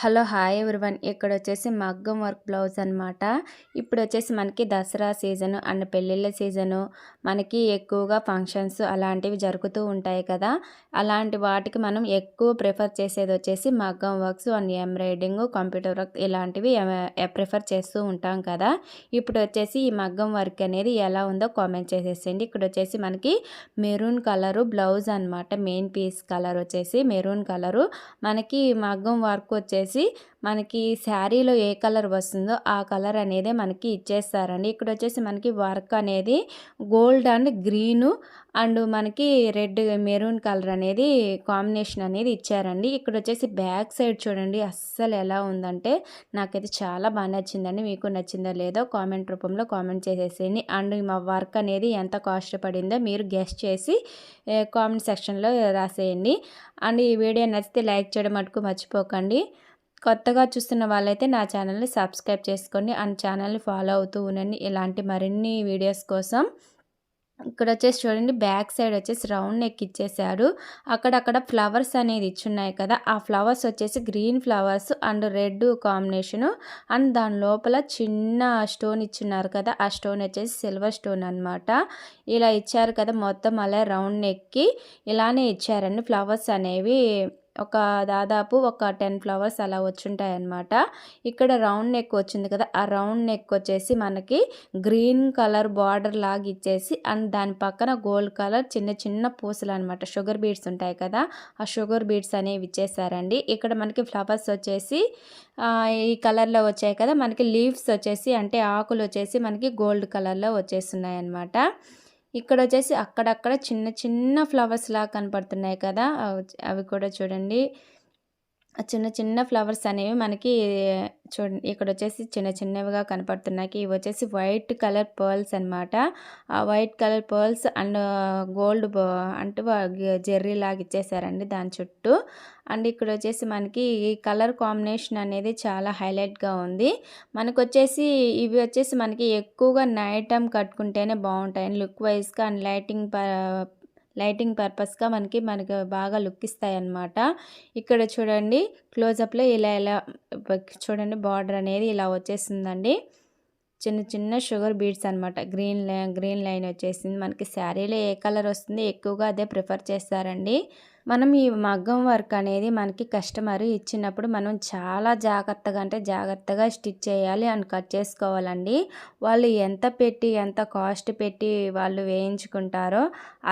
Hello hi everyone. ఇక్కడ వచ్చేసి మగ్గం వర్క్ బ్లౌజ్ అనమాట ఇప్పుడు వచ్చేసి మనకి దసరా సీజను అండ్ పెళ్ళిళ్ళ సీజను. మనకి ఎక్కువగా ఫంక్షన్స్ అలాంటివి జరుగుతూ ఉంటాయి కదా. అలాంటి వాటికి మనం ఎక్కువ ప్రిఫర్ చేసేది వచ్చేసి మగ్గం works and embroidering computer work ఇలాంటివి ప్రిఫర్ చేస్తూ ఉంటాం కదా. ఇప్పుడు వచ్చేసి ఈ మగ్గం వర్క్ అనేది ఎలా ఉందో కామెంట్ చేసేసేయండి. ఇక్కడ వచ్చేసి మనకి మెరూన్ కలరు బ్లౌజ్ అనమాట మెయిన్ పీస్ కలర్ వచ్చేసి మెరూన్ కలరు. మనకి మగ్గం వర్క్ వచ్చేసి వచ్చేసి మనకి శారీలో ఏ కలర్ వస్తుందో ఆ కలర్ అనేది మనకి ఇచ్చేస్తారండి. ఇక్కడ వచ్చేసి మనకి వర్క్ అనేది గోల్డ్ అండ్ గ్రీను అండ్ మనకి రెడ్ మెరూన్ కలర్ అనేది కాంబినేషన్ అనేది ఇచ్చారండి. ఇక్కడ వచ్చేసి బ్యాక్ సైడ్ చూడండి అస్సలు ఎలా ఉందంటే నాకైతే చాలా బాగా నచ్చిందండి. మీకు నచ్చిందో లేదో కామెంట్ రూపంలో కామెంట్ చేసేసేయండి. అండ్ మా వర్క్ అనేది ఎంత కాస్ట్ పడిందో మీరు గెస్ట్ చేసి కామెంట్ సెక్షన్లో రాసేయండి. అండ్ ఈ వీడియో నచ్చితే లైక్ చేయడం మటుకు మర్చిపోకండి. కొత్తగా చూస్తున్న వాళ్ళైతే నా ఛానల్ని సబ్స్క్రైబ్ చేసుకోండి అండ్ ఛానల్ని ఫాలో అవుతూ ఉండండి. ఇలాంటి మరిన్ని వీడియోస్ కోసం ఇక్కడ వచ్చేసి చూడండి బ్యాక్ సైడ్ వచ్చేసి రౌండ్ నెక్ ఇచ్చేసారు అక్కడక్కడ ఫ్లవర్స్ అనేది ఇచ్చున్నాయి కదా ఆ ఫ్లవర్స్ వచ్చేసి green flowers and red combination. And దాని లోపల చిన్న స్టోన్ ఇచ్చున్నారు కదా ఆ స్టోన్ వచ్చేసి సిల్వర్ స్టోన్ అనమాట ఇలా ఇచ్చారు కదా మొత్తం అలా రౌండ్ నెక్కి. ఇలానే ఇచ్చారండి ఫ్లవర్స్ అనేవి. ఒక దాదాపు ఒక టెన్ ఫ్లవర్స్ అలా వచ్చుంటాయి అన్నమాట ఇక్కడ రౌండ్ నెక్ వచ్చింది కదా ఆ రౌండ్ నెక్ వచ్చేసి మనకి గ్రీన్ కలర్ బార్డర్ లాగా ఇచ్చేసి అండ్ దాని పక్కన గోల్డ్ కలర్ చిన్న చిన్న పూసలు అనమాట షుగర్ బీడ్స్ ఉంటాయి కదా ఆ షుగర్ బీడ్స్ అనేవి ఇచ్చేసారండి. ఇక్కడ మనకి ఫ్లవర్స్ వచ్చేసి ఈ కలర్లో వచ్చాయి కదా మనకి లీవ్స్ వచ్చేసి అంటే ఆకులు వచ్చేసి మనకి గోల్డ్ కలర్లో వచ్చేస్తున్నాయి అన్నమాట ఇక్కడ వచ్చేసి అక్కడక్కడ చిన్న చిన్న ఫ్లవర్స్ లా కనపడుతున్నాయి కదా అవి కూడా చూడండి. చిన్న చిన్న ఫ్లవర్స్ అనేవి మనకి చూడండి ఇక్కడ వచ్చేసి చిన్న చిన్నవిగా కనపడుతున్నాయి. ఇవి వచ్చేసి వైట్ కలర్ పర్ల్స్ అనమాట ఆ white colour pearls and gold అంటే జెర్రీ లాగా ఇచ్చేసారండి దాని చుట్టూ. అండ్ ఇక్కడ వచ్చేసి మనకి ఈ కలర్ కాంబినేషన్ అనేది చాలా హైలైట్గా ఉంది. మనకు వచ్చేసి ఇవి వచ్చేసి మనకి ఎక్కువగా నైట్ టైం కట్టుకుంటేనే బాగుంటాయి లుక్ వైజ్గా అండ్ లైటింగ్ లైటింగ్ పర్పస్గా మనకి మనకి బాగా లుక్ ఇస్తాయి అన్నమాట ఇక్కడ చూడండి క్లోజప్లో ఇలా ఇలా చూడండి బార్డర్ అనేది ఇలా వచ్చేసిందండి. చిన్న చిన్న షుగర్ బీడ్స్ అనమాట గ్రీన్ గ్రీన్ లైన్ వచ్చేసింది. మనకి శారీలో ఏ కలర్ వస్తుంది ఎక్కువగా అదే ప్రిఫర్ చేస్తారండి. మనం ఈ మగ్గం వర్క్ అనేది మనకి కస్టమర్ ఇచ్చినప్పుడు మనం చాలా జాగ్రత్తగా అంటే జాగ్రత్తగా స్టిచ్ చేయాలి అండ్ కట్ చేసుకోవాలండి. వాళ్ళు ఎంత పెట్టి ఎంత కాస్ట్ పెట్టి వాళ్ళు వేయించుకుంటారో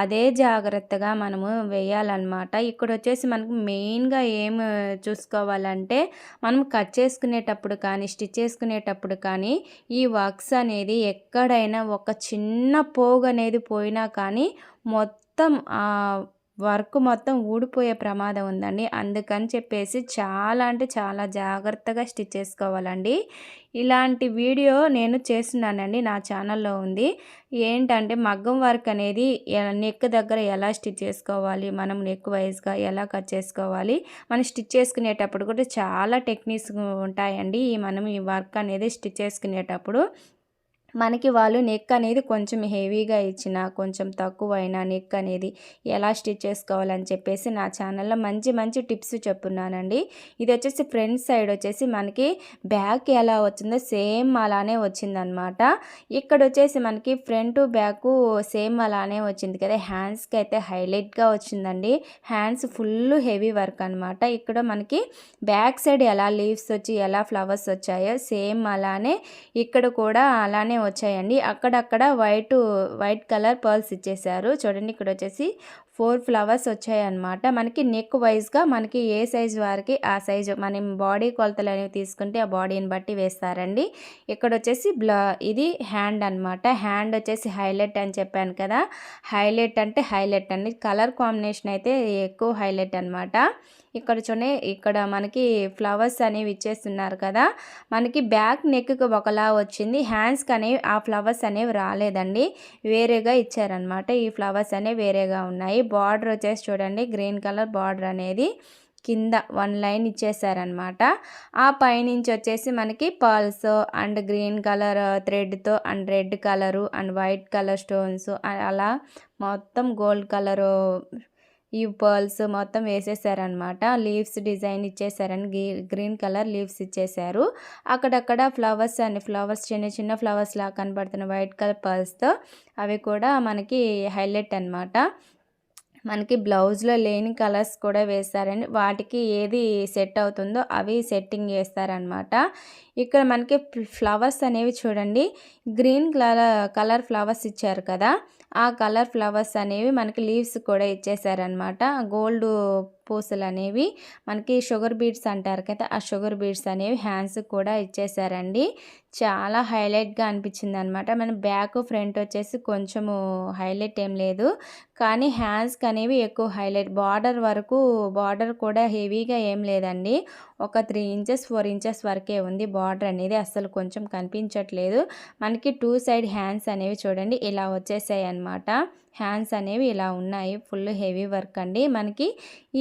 అదే జాగ్రత్తగా మనము వేయాలన్నమాట. ఇక్కడ వచ్చేసి మనకు మెయిన్గా ఏం చూసుకోవాలంటే మనం కట్ చేసుకునేటప్పుడు కానీ స్టిచ్ చేసుకునేటప్పుడు కానీ ఈ వర్క్స్ అనేది ఎక్కడైనా ఒక చిన్న పోగు అనేది పోయినా కానీ మొత్తం వర్క్ మొత్తం ఊడిపోయే ప్రమాదం ఉందండి. అందుకని చెప్పేసి చాలా అంటే చాలా జాగ్రత్తగా స్టిచ్ చేసుకోవాలండి. ఇలాంటి వీడియో నేను చేస్తున్నానండి నా ఛానల్లో ఉంది. ఏంటంటే మగ్గం వర్క్ అనేది నెక్ దగ్గర ఎలా స్టిచ్ చేసుకోవాలి మనం నెక్ వైజ్గా ఎలా కట్ చేసుకోవాలి మనం స్టిచ్ చేసుకునేటప్పుడు కూడా చాలా టెక్నిక్స్ ఉంటాయండి. ఈ మనం ఈ వర్క్ అనేది స్టిచ్ చేసుకునేటప్పుడు మనకి వాళ్ళు నెక్ అనేది కొంచెం హెవీగా ఇచ్చిన కొంచెం తక్కువ అయినా నెక్ అనేది ఎలా స్టిచ్ చేసుకోవాలని చెప్పేసి నా ఛానల్లో మంచి మంచి టిప్స్ చెప్పున్నానండి ఇది వచ్చేసి ఫ్రంట్ సైడ్ వచ్చేసి మనకి బ్యాక్ ఎలా వచ్చిందో సేమ్ అలానే వచ్చిందనమాట. ఇక్కడ వచ్చేసి మనకి ఫ్రంట్ బ్యాక్ సేమ్ అలానే వచ్చింది కదా హ్యాండ్స్కి అయితే హైలైట్గా వచ్చిందండి. హ్యాండ్స్ ఫుల్ హెవీ వర్క్ అనమాట. ఇక్కడ మనకి బ్యాక్ సైడ్ ఎలా లీవ్స్ వచ్చి ఎలా ఫ్లవర్స్ వచ్చాయో సేమ్ అలానే ఇక్కడ కూడా అలానే వచ్చాయండి. అక్కడక్కడ వైట్ వైట్ కలర్ పర్ల్స్ ఇచ్చేసారు చూడండి ఇక్కడ వచ్చేసి ఫోర్ ఫ్లవర్స్ వచ్చాయన్నమాట. మనకి నెక్ వైజ్గా మనకి ఏ సైజ్ వారికి ఆ సైజు మనం బాడీ కొలతలు అనేవి తీసుకుంటే ఆ బాడీని బట్టి వేస్తారండి. ఇక్కడ వచ్చేసి బ్లా ఇది హ్యాండ్ అనమాట హ్యాండ్ వచ్చేసి హైలైట్ అని చెప్పాను కదా. హైలైట్ అంటే హైలైట్ అండి. కలర్ కాంబినేషన్ అయితే ఎక్కువ హైలైట్ అనమాట ఇక్కడ చూడే ఇక్కడ మనకి ఫ్లవర్స్ అనేవి ఇచ్చేస్తున్నారు కదా. మనకి బ్యాక్ నెక్కి ఒకలా వచ్చింది. హ్యాండ్స్కి అనేవి ఆ ఫ్లవర్స్ అనేవి రాలేదండి. వేరేగా ఇచ్చారనమాట ఈ ఫ్లవర్స్ అనేవి వేరేగా ఉన్నాయి. బార్డర్ వచ్చేసి చూడండి గ్రీన్ కలర్ బార్డర్ అనేది కింద వన్ లైన్ ఇచ్చేసారనమాట ఆ పైనుంచి వచ్చేసి మనకి పర్ల్స్ అండ్ గ్రీన్ కలర్ థ్రెడ్తో and red colour and white colour stones అలా మొత్తం గోల్డ్ కలరు ఈ పర్ల్స్ మొత్తం వేసేసారనమాట లీవ్స్ డిజైన్ ఇచ్చేసారని గ్రీన్ కలర్ లీవ్స్ ఇచ్చేసారు. అక్కడక్కడ ఫ్లవర్స్ అండ్ ఫ్లవర్స్ చిన్న చిన్న ఫ్లవర్స్ లా కనబడుతున్న వైట్ కలర్ పర్ల్స్తో అవి కూడా మనకి హైలైట్ అనమాట మనకి బ్లౌజ్లో లేని కలర్స్ కూడా వేస్తారండి వాటికి ఏది సెట్ అవుతుందో అవి సెట్టింగ్ చేస్తారనమాట ఇక్కడ మనకి ఫ్లవర్స్ అనేవి చూడండి. గ్రీన్ కలర్ కలర్ ఫ్లవర్స్ ఇచ్చారు కదా. ఆ కలర్ ఫ్లవర్స్ అనేవి మనకి లీవ్స్ కూడా ఇచ్చేసారనమాట గోల్డ్ పూసలు అనేవి మనకి షుగర్ బీడ్స్ అంటారు కదా ఆ షుగర్ బీడ్స్ అనేవి హ్యాండ్స్ కూడా ఇచ్చేసారండి చాలా హైలైట్గా అనిపించింది అనమాట మన బ్యాక్ ఫ్రంట్ వచ్చేసి కొంచెము హైలైట్ ఏం లేదు. కానీ హ్యాండ్స్కి అనేవి ఎక్కువ హైలైట్. బార్డర్ వరకు బార్డర్ కూడా హెవీగా ఏం లేదండి. ఒక త్రీ ఇంచెస్ ఫోర్ ఇంచెస్ వరకే ఉంది. బార్డర్ అనేది అస్సలు కొంచెం కనిపించట్లేదు. మనకి టూ సైడ్ హ్యాండ్స్ అనేవి చూడండి ఇలా వచ్చేసాయి అనమాట హ్యాండ్స్ అనేవి ఇలా ఉన్నాయి. ఫుల్ హెవీ వర్క్ అండి. మనకి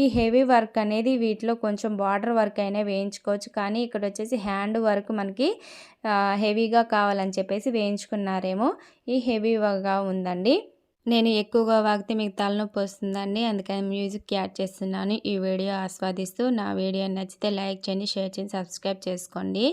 ఈ హెవీ వర్క్ అనేది వీటిలో కొంచెం బార్డర్ వర్క్ అయినా వేయించుకోవచ్చు. కానీ ఇక్కడ వచ్చేసి హ్యాండ్ వర్క్ మనకి హెవీగా కావాలని చెప్పేసి వేయించుకున్నారేమో. ఈ హెవీగా ఉందండి. నేను ఎక్కువగా వాగితే మీకు తలనొప్పి వస్తుందండి. అందుకని మ్యూజిక్ యాడ్ చేస్తున్నాను. ఈ వీడియో ఆస్వాదిస్తూ నా వీడియో నచ్చితే లైక్ చేయండి షేర్ చేయండి సబ్స్క్రైబ్ చేసుకోండి.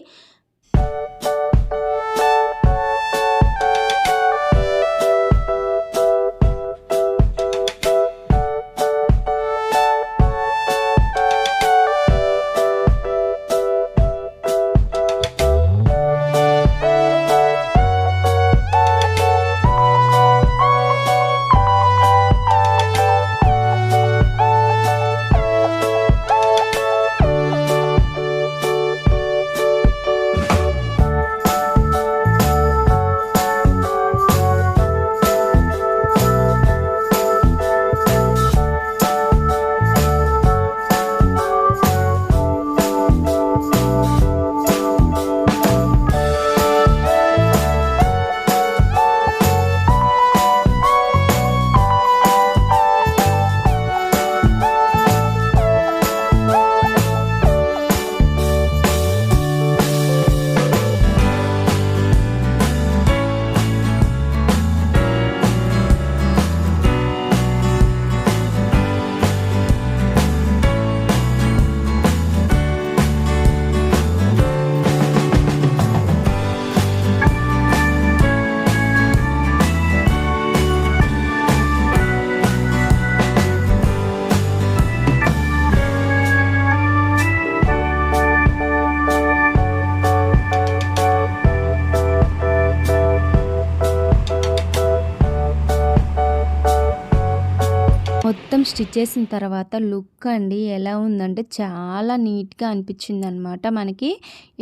స్టిచ్ చేసిన తర్వాత లుక్ అండి ఎలా ఉందంటే చాలా నీట్గా అనిపించింది అనమాట మనకి.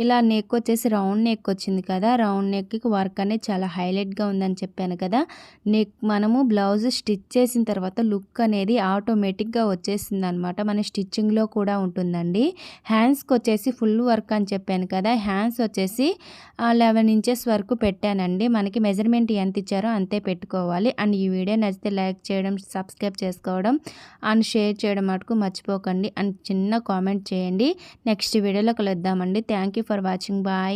ఇలా నెక్ వచ్చేసి రౌండ్ నెక్ వచ్చింది కదా రౌండ్ నెక్కి వర్క్ అనేది చాలా హైలైట్గా ఉందని చెప్పాను కదా. నెక్ మనము బ్లౌజ్ స్టిచ్ చేసిన తర్వాత లుక్ అనేది ఆటోమేటిక్గా వచ్చేసింది అనమాట మన స్టిచ్చింగ్లో కూడా ఉంటుందండి. హ్యాండ్స్కి వచ్చేసి ఫుల్ వర్క్ అని చెప్పాను కదా హ్యాండ్స్ వచ్చేసి లెవెన్ ఇంచెస్ వరకు పెట్టానండి. మనకి మెజర్మెంట్ ఎంత ఇచ్చారో అంతే పెట్టుకోవాలి. అండ్ ఈ వీడియో నచ్చితే లైక్ చేయడం సబ్స్క్రైబ్ చేసుకోవడం చేసుకోవడం అండ్ షేర్ చేయడం మటుకు మర్చిపోకండి అండ్ చిన్న కామెంట్ చేయండి. నెక్స్ట్ వీడియోలో కలుద్దామండి. Thank for watching. బాయ్.